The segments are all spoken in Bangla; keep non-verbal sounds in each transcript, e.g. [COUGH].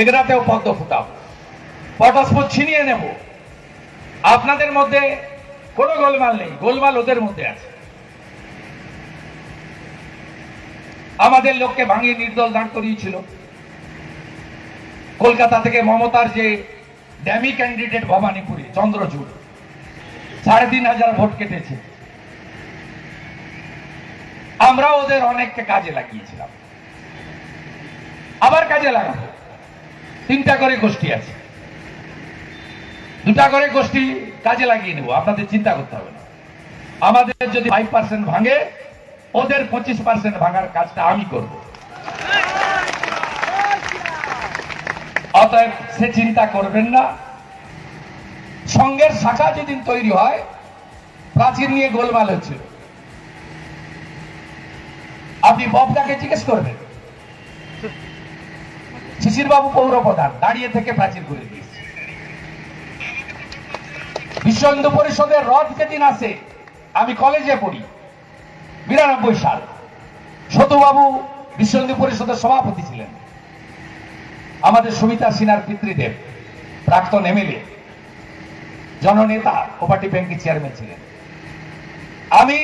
এগরাতেও পদ্ম ফুটাবো পটাশপুর ছিনিয়ে নেব। আপনাদের মধ্যে কোনো গোলমাল নেই। গোলমাল ওদের মধ্যে আছে। আমাদের লোককে ভাঙিয়ে নির্দল দাঁড় করিয়েছিল। কলকাতা থেকে মমতার যে ড্যামি ক্যান্ডিডেট ভবানীপুরে, চন্দ্রচূড়। সাড়ে তিন হাজার ভোট কেটেছে। আমরা ওদের অনেককে কাজে লাগিয়েছিলাম। আবার কাজে লাগাবো। তিনটা করে গোষ্ঠী আছে। দুটা করে গোষ্ঠী কাজে লাগিয়ে নেব, আপনাদের চিন্তা করতে হবে না। আমাদের যদি ফাইভ পার্সেন্ট ভাঙে, ওদের পঁচিশ পার্সেন্ট ভাঙার কাজটা আমি করব। অতএব সে চিন্তা করবেন না। সঙ্গের শাখা যেদিন তৈরি হয়, প্রাচীর নিয়ে গোলমাল হচ্ছিল। আপনি ববদাকে জিজ্ঞেস করবেন শিশির বাবু পৌর প্রধান দাঁড়িয়ে থেকে প্রাচীর করে দিয়েছে। বিশ্ব হিন্দু পরিষদের রথ যেদিন আসে, আমি কলেজে পড়ি, বিরানব্বই সাল। সতুবাবু বিশ্ব হিন্দু পরিষদের সভাপতি ছিলেন। আমাদের সুমিতা সিনহার পিতৃদেব, প্রাক্তন এমএলএ জননেতা কোপাটি ব্যাংকের চেয়ারম্যান ছিলেন। আমি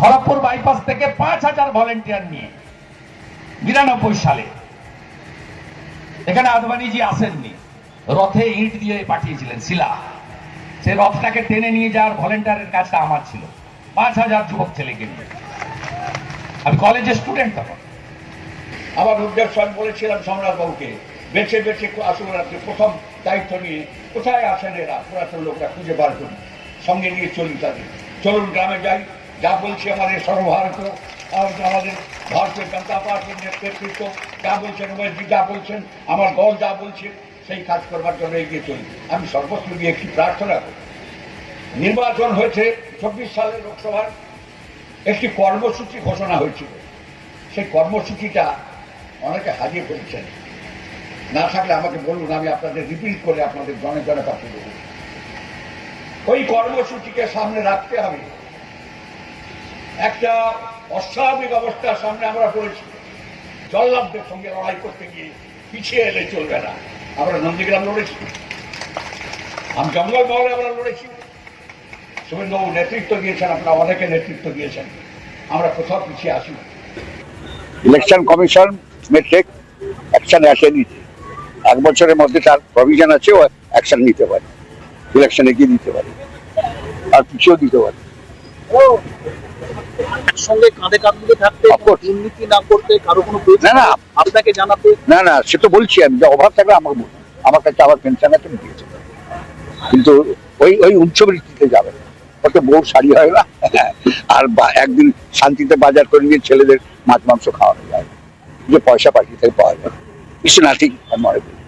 খড়গপুর বাইপাস থেকে পাঁচ হাজার ভলেন্টিয়ার নিয়ে বিরানব্বই সালে এখানে আদবানিজি আসেননি। রথে ইট দিয়ে পাঠিয়েছিলেন শিলা। সে রথটাকে টেনে নিয়ে যাওয়ার ভলেন্টিয়ারের কাজটা আমার ছিল। পাঁচ হাজার যুবক ছেলেকে নিয়ে। আমি কলেজের স্টুডেন্ট তখন। আমার উদ্দেশ্য আমি বলেছিলাম সম্রাট বাবুকে বেছে বেছে আপনি প্রথম দায়িত্ব নিয়ে। কোথায় আসেন এরা? পুরাতন লোকরা খুঁজে বার করি সঙ্গে নিয়ে চলি তাদের। চলুন গ্রামে যাই। যা বলছি আমাদের সর্বভারত আমাদের আমাদের ভারতীয় জনতা পার্টির নেতৃত্ব যা বলছেন ওয়েসি যা বলছেন, আমার দল যা বলছে, সেই কাজ করবার জন্য এগিয়ে চলি। আমি সর্বস্ব দিয়ে একটি প্রার্থনা করি। নির্বাচন হয়েছে চব্বিশ সালে লোকসভার। একটি কর্মসূচি ঘোষণা হয়েছিল। সেই কর্মসূচিটা অনেকে হারিয়ে ফেলছেন। না থাকলে আমাকে বলুন, আমি আপনাদের রিপিট করে আপনাদের জনে জনে পাঠিয়ে দেবো। ওই কর্মসূচিকে সামনে রাখতে হবে। একটা অস্বাভাবিক অবস্থার সামনে আমরা পড়েছি। জল্লাভদের সঙ্গে লড়াই করতে গিয়ে পিছিয়ে এলে চলবে না। আমরা নন্দীগ্রাম লড়েছি। আমি জঙ্গল মহলে আমরা লড়েছি। শুভেন্দুবাবু নেতৃত্ব দিয়েছেন, আপনারা অনেকে নেতৃত্ব দিয়েছেন। আমরা কোথাও পিছিয়ে আসি ইলেকশন কমিশন মেট্রিক অ্যাকশন আসে নিতে এক বছরের মধ্যে তার প্রভিশন আছে, ও অ্যাকশন নিতে পারে। ইলেকশনে গিয়ে দিতে পারে। আর পিছিয়েও দিতে পারে। একসঙ্গে কাঁধে কাঁধ মিলে থাকতে দুর্নীতি না করতে কারও কোনো না, না। আপনাকে জানাতে? না না সে তো বলছি আমি যে অভাব থাকলে আমাকে বলুন। আমার কাছে আবার পেনশন আছে আমি দিয়েছি কিন্তু ওই ওই উচ্চবৃত্তিতে যাবে না। ওতে বউ শাড়ি হয় না [LAUGHS] আর একদিন শান্তিতে বাজার করে নিয়ে ছেলেদের মাছ মাংস খাওয়ানো যায় যে পয়সা পাঠিয়ে থেকে পাওয়া যায় ইস নাথিং মনে করি।